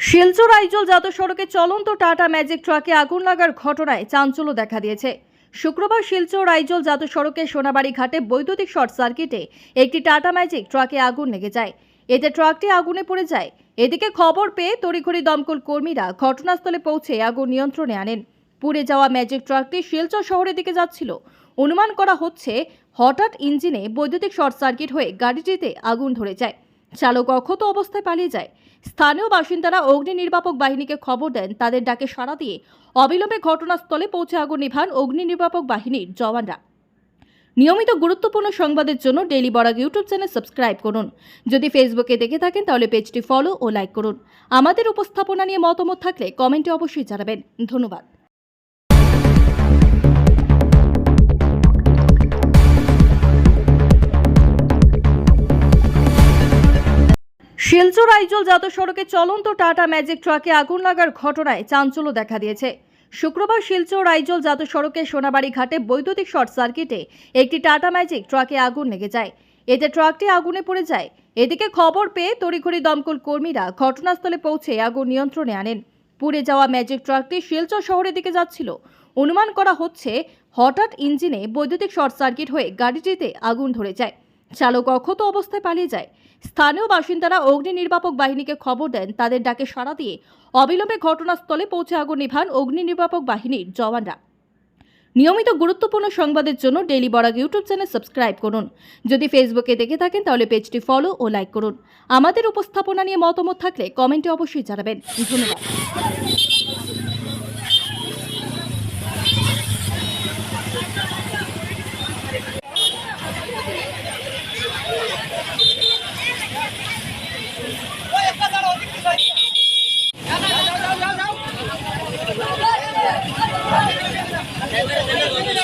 শিলচর আইজল জাতীয় সড়কে চলন্ত টাটা ম্যাজিক ট্রাকে আগুন লাগার ঘটনায় চাঞ্চল্য দেখা দিয়েছে। শুক্রবার শিলচর আইজল জাতীয় সড়কে সোনাবাড়ি ঘাটে বৈদ্যুতিক শর্ট সার্কিটে একটি টাটা ম্যাজিক ট্রাকে আগুন লেগে যায়। এতে ট্রাকটি আগুনে পড়ে যায়। এদিকে খবর পেয়ে তড়িঘড়ি দমকল কর্মীরা ঘটনাস্থলে পৌঁছে আগুন নিয়ন্ত্রণে আনেন। পুড়ে যাওয়া ম্যাজিক ট্রাকটি শিলচর শহরের দিকে যাচ্ছিল। অনুমান করা হচ্ছে, হঠাৎ ইঞ্জিনে বৈদ্যুতিক শর্ট সার্কিট হয়ে গাড়িটিতে আগুন ধরে যায়। চালক অক্ষত অবস্থায় পালিয়ে যায়। স্থানীয় বাসিন্দারা অগ্নি নির্বাপক বাহিনীকে খবর দেন। তাদের ডাকে সাড়া দিয়ে অবিলম্বে ঘটনাস্থলে পৌঁছে আগুন নিভান অগ্নি নির্বাপক বাহিনীর জওয়ানরা। নিয়মিত গুরুত্বপূর্ণ সংবাদের জন্য ডেইলি বরাগ ইউটিউব চ্যানেল সাবস্ক্রাইব করুন। যদি ফেসবুকে দেখে থাকেন, তাহলে পেজটি ফলো ও লাইক করুন। আমাদের উপস্থাপনা নিয়ে মতামত থাকলে কমেন্টে অবশ্যই জানাবেন। ধন্যবাদ। শিলচর আইজল জাতীয় সড়কে চলন্ত টাটা ম্যাজিক ট্রাকে আগুন লাগার ঘটনায় চাঞ্চল্য দেখা দিয়েছে। শুক্রবার শিলচর আইজল জাতীয় সড়কে সোনাবাড়ি ঘাটে বৈদ্যুতিক শর্ট সার্কিটে একটি টাটা ম্যাজিক ট্রাকে আগুন লেগে যায়। এতে ট্রাকটি আগুনে পড়ে যায়। এদিকে খবর পেয়ে তড়িঘড়ি দমকল কর্মীরা ঘটনাস্থলে পৌঁছে আগুন নিয়ন্ত্রণে আনেন। পুড়ে যাওয়া ম্যাজিক ট্রাকটি শিলচর শহরের দিকে যাচ্ছিল। অনুমান করা হচ্ছে, হঠাৎ ইঞ্জিনে বৈদ্যুতিক শর্ট সার্কিট হয়ে গাড়িটিতে আগুন ধরে যায়। চালক অক্ষত অবস্থায় পালিয়ে যায়। স্থানীয় বাসিন্দারা অগ্নি নির্বাপক বাহিনীকে খবর দেন। তাদের ডাকে সাড়া দিয়ে অবিলম্বে ঘটনাস্থলে পৌঁছে আগুন নিভান অগ্নি নির্বাপক বাহিনীর জওয়ানরা। নিয়মিত গুরুত্বপূর্ণ সংবাদের জন্য ডেইলি বরাগ ইউটিউব চ্যানেল সাবস্ক্রাইব করুন। যদি ফেসবুকে দেখে থাকেন, তাহলে পেজটি ফলো ও লাইক করুন। আমাদের উপস্থাপনা নিয়ে মতামত থাকলে কমেন্টে অবশ্যই জানাবেন। ধন্যবাদ।